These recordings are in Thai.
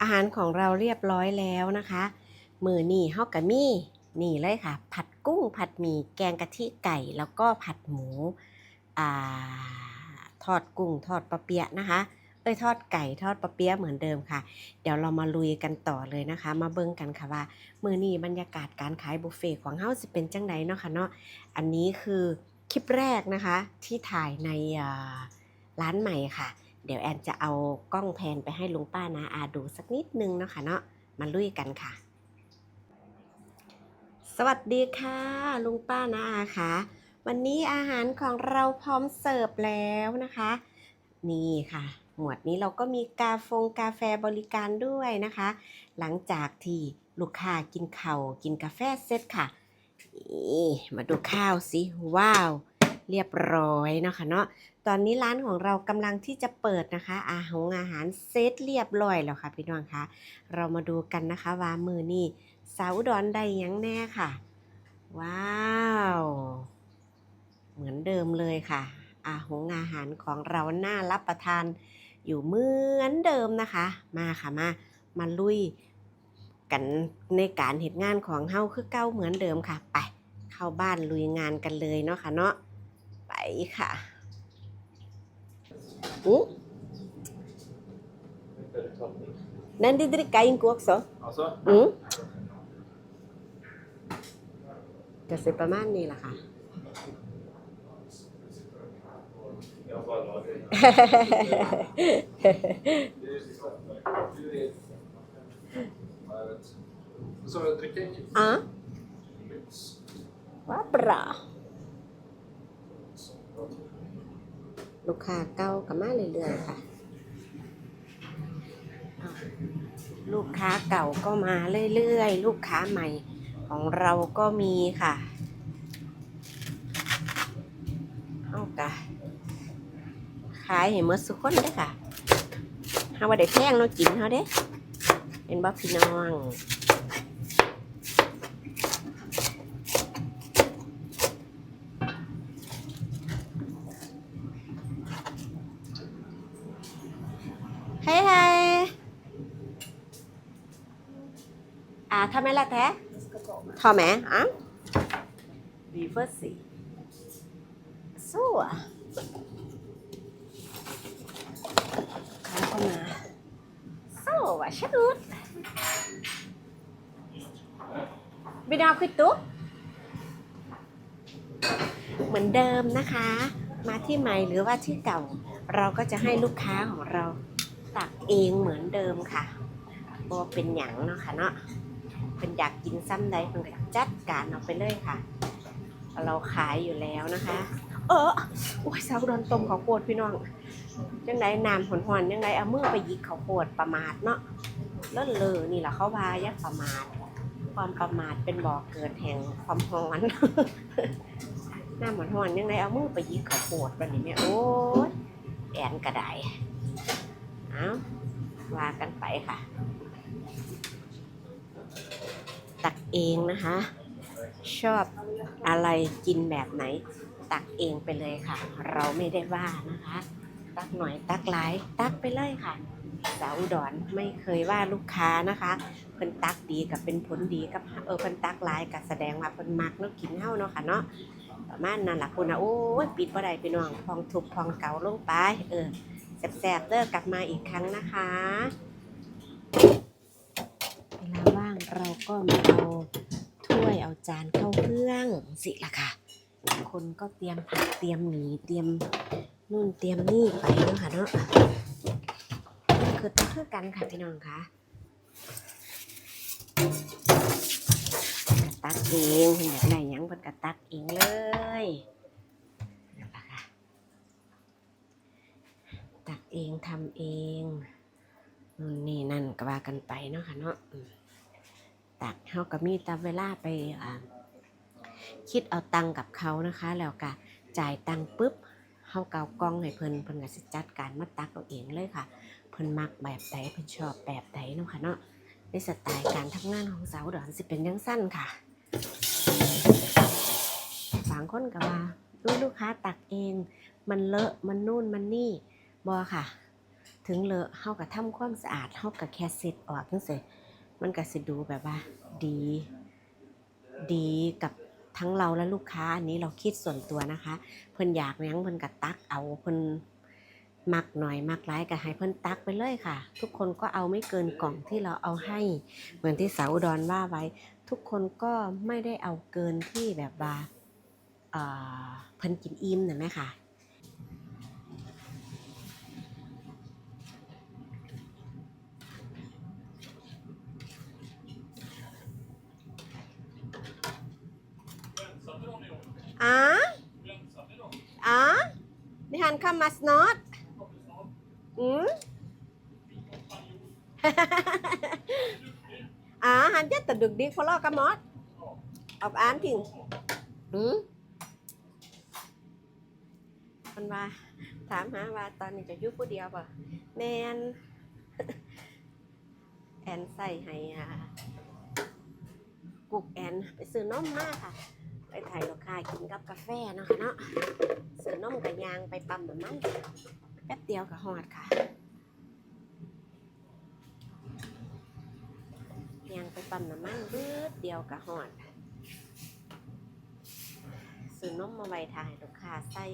อาหารของเราเรียบร้อยแล้วนะคะ มือนี่เฮากะมี่นี่เลยค่ะ ผัดกุ้งผัดหมี่แกงกะทิไก่ แล้วก็ผัดหมูอทอดกุ้งทอดปลาเปียะนะคะเอ้ยทอดไก่ทอดปลาเปี๊ยะเหมือนเดิมค่ะ เดี๋ยวเรามาลุยกันต่อเลยนะคะ มาเบิ่งกันค่ะว่า มือนี้บรรยากาศการขายบุฟเฟ่ของเฮาสิเป็นจังไดเนาะค่ะเนาะอันนี้คือคลิปแรกนะคะที่ถ่ายในร้านใหม่ค่ะ เดี๋ยวแอนจะเอากล้องแพนไปให้ลุงป้านาอาดูสักนิดนึงเนาะค่ะเนาะมาลุยกันค่ะ สวัสดีค่ะ ลุงป้านาอาค่ะ วันนี้อาหารของเราพร้อมเสิร์ฟแล้วนะคะ นี่ค่ะ หมวดนี้เราก็มีกาฟงกาแฟบริการด้วยนะคะ หลังจากที่ลูกค้ากินเข่ากินกาแฟเสร็จค่ะนี่มาดูข้าวสิว้าว เรียบร้อยเนาะค่ะเนาะตอนนี้ร้านของเรากำลังที่จะเปิดนะคะอาหารอาหารเซตเรียบร้อยแล้วค่ะพี่น้องคะเรามาดูกันนะคะว่ามือนี่สาวดอนได้ยังแน่ค่ะ ว้าว เหมือนเดิมเลยค่ะอาหงอาหารของเราน่ารับประทานอยู่เหมือนเดิมนะคะ มาค่ะมามาลุยกันในการเหตุงานของเฮาคือเก้าเหมือนเดิมค่ะ ไป เข้าบ้านลุยงานกันเลยเนาะค่ะเนาะ ค่ะอู้นั่นดิดริกาอิงกวกซอ Alltså? อืมจะเสร็จประมาณนี้แหละค่ะ Jag bara la det. Så jag dricker inte. อะว่าบรา ลูกค้าเก่ากับมาเรื่อยๆค่ะ ลูกค้าเก่าก็มาเรื่อยๆ ลูกค้าใหม่ของเราก็มีค่ะเอากะขายให้หมดสุกคนเลยค่ะเฮาว่าได้แพงเนาะกินเฮาเด้เป็นบ่พี่น้อง Hej hej! À, ta med latte? Ta med? Ja. Vi får se. Så. Här kommer. Så, varsågod. Vill du ha kvitto? เหมือนเดิมนะคะ มาที่ใหม่หรือว่าที่เก่า เราก็จะให้ลูกค้าของเราตักเองเหมือนเดิมค่ะบ่เป็นหยังเนาะค่ะเนาะ เป็นอยากกินซ้ำใดเพิ่นก็จัดการเอาไปเลยค่ะ เราขายอยู่แล้วนะคะ เออโอ้ยสาวโดนต้มข้าวโพดพี่น้องจังไดน้ำหอนๆยังไงเอามือไปยิกข้าวโพดประมาทเนาะเลิศเลอนี่แหละเขาว่ายักประมาทความประมาทเป็นบ่อเกิดแห่งความหอนน้ำหอนๆยังไงเอามือไปยิกข้าวโพดบัดนี้แม่โอ้ยแอนกระไดเอาวากันไปค่ะ ตักเองนะคะ ชอบอะไรกินแบบไหน ตักเองไปเลยค่ะ เราไม่ได้ว่านะคะ ตักหน่อยตักหลาย ตักไปเลยค่ะ สาวอุดรไม่เคยว่าลูกค้านะคะเพิ่นตักดีกับเป็นผลดีกับเออเพิ่นตักหลายกับแสดงว่าเพิ่นมักเนาะกินเฮาเนาะค่ะเนาะประมาณนั้นล่ะคุณนะโอ้ยปิดบ่ได้พี่น้องพองทุบพองเก่าลงไปเออแสบๆเด้อกลับมาอีกครั้งนะคะเวลาว เราก็มาเอาถ้วยเอาจานเข้าเครื่องสิละค่ะ คนก็เตรียมผักเตรียมหมีเตรียมนู่นเตรียมนี่ไปเนาะค่ะเนาะคือต้องคือกันค่ะพี่น้องค่ะตักเองเพิ่นอยากได้หยังเพิ่นก็ตักเองเลยนั่นล่ะค่ะตักเองทำเองนู่นนี่นั่นก็ว่ากันไปเนาะค่ะเนาะ อืมตักเขาก็มีแตาเวลาไปคิดเอาตังกับเขานะคะ แล้วก็จ่ายตังปุ๊บเขาเกากล้องให้เพิ่นเพิ่นก็สิจัดการมาตักเอาเองเลยค่ะ เพิ่นมักแบบใดเพิ่นชอบแบบใดเนาะค่ะเนาะในสไตล์การทำงานของสาวดอนสิเป็นยังสั้นค่ะบางคนก็ว่าลูกลูกค้าตักเอง มันเลอะมันนู่นมันนี่บอค่ะ ถึงเลอะเฮาก็ทำความสะอาดเฮาก็แค่เซ็ตออกจังซี่ มันก็สิดูแบบว่า ดี ดีกับทั้งเราและลูกค้าอันนี้เราคิดส่วนตัวนะคะ เพิ่นอยากหยังเพิ่นก็ตักเอาเพิ่นมักหน่อยมักร้ายก็ให้เพิ่นตักไปเลยค่ะ ทุกคนก็เอาไม่เกินกล่องที่เราเอาให้ เหมือนที่สาวอุดรว่าไว้ ทุกคนก็ไม่ได้เอาเกินที่แบบว่าเอ่อเพิ่นกินอิ่มนะแม่ค่ะ อะอะดิฮันคัมมัสนอตอืมอ่าฮันจะตัดดึกดิฟอลล์กัมมอสออกอ่านถึงอืมมันว่าถามหาว่าตอนนี้จะยุบผู้เดียวป่ะแมนแอนใส่ให้กุกแอน ไปซื้อน้อมมากค่ะ ไปถ่ายลูกค้ากินกับกาแฟเนาะค่ะเนาะซื้อนมกับยางไปปั๊มน้ำมันแป๊บเดียวกับฮอดค่ะยางไปปั๊มน้ำมันเบิดเดียวกับฮอดซื้อนมมาไว้ถ่ายลูกค้าใส่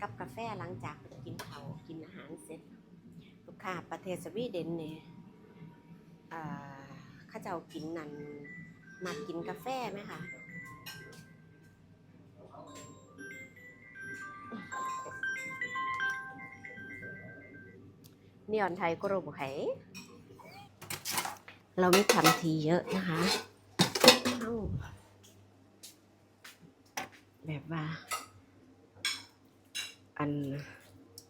กับกาแฟหลังจากกินเขากินอาหารเสร็จ ลูกค้าประเทศสวีเดนเนี่ยข้าเจ้ากินนั่นมากินกาแฟไหมคะ นีออนไทยก็รูปไขเราไม่ทำทีเยอะนะคะเอ้าแบบว่า อัน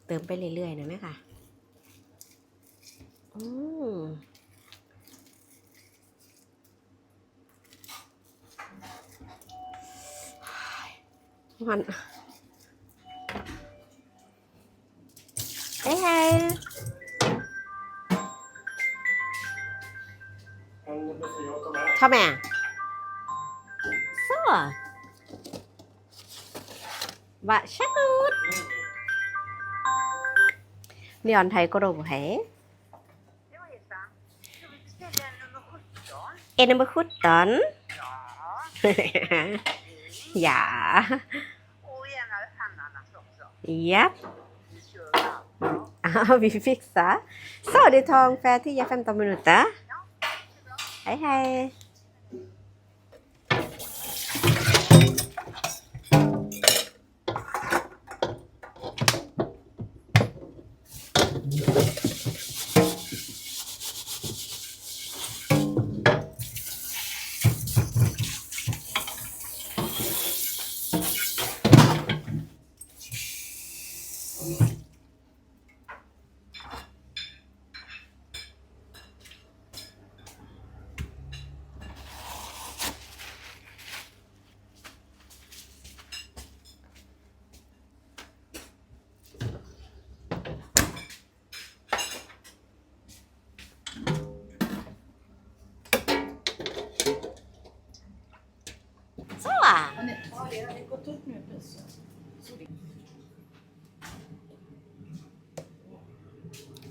เติมไปเรื่อยๆนะแม่ค่ะ อืมมันเฮ้ย automat. Kom med. Så. Varsågod. Neon thầy có đồ hả? Jojsan. Ska vi beställa nummer 17? Är nummer 17? Ja. ja. Och gärna ananas också. Japp. Vi kör allt. Ja, vi fixar. Så, det tar ungefär 10-15 minuter. Hej, hej.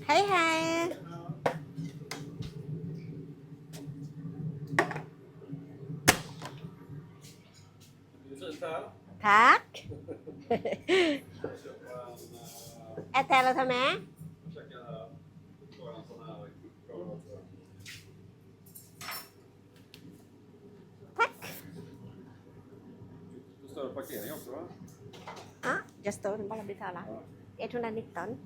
Hey hey. Tack. É tela, ta med? Du större parkering också va? Ja, jag står den bara betala. 119.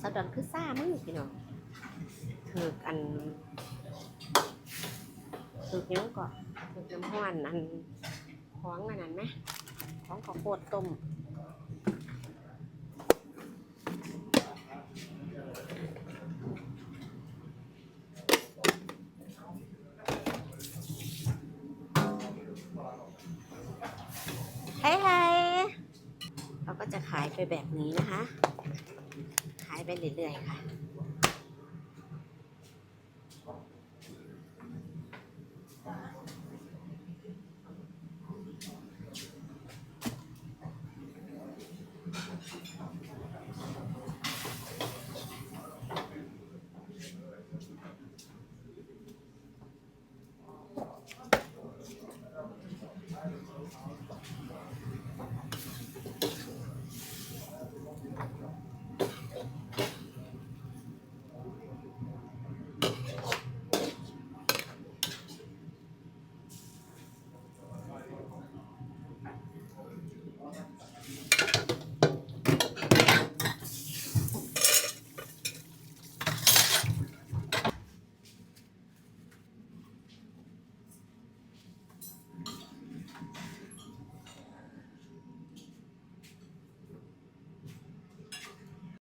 s าดอนคือซ่ามึงพี่น้องถือกอันถือกหยังก่อนถือกน้ำห้อนอัน ของอันนั้นไหมของข้าโพดต้มไฮไฮเราก็จะขายไปแบบนี้นะคะ ขายไปเรื่อยๆค่ะ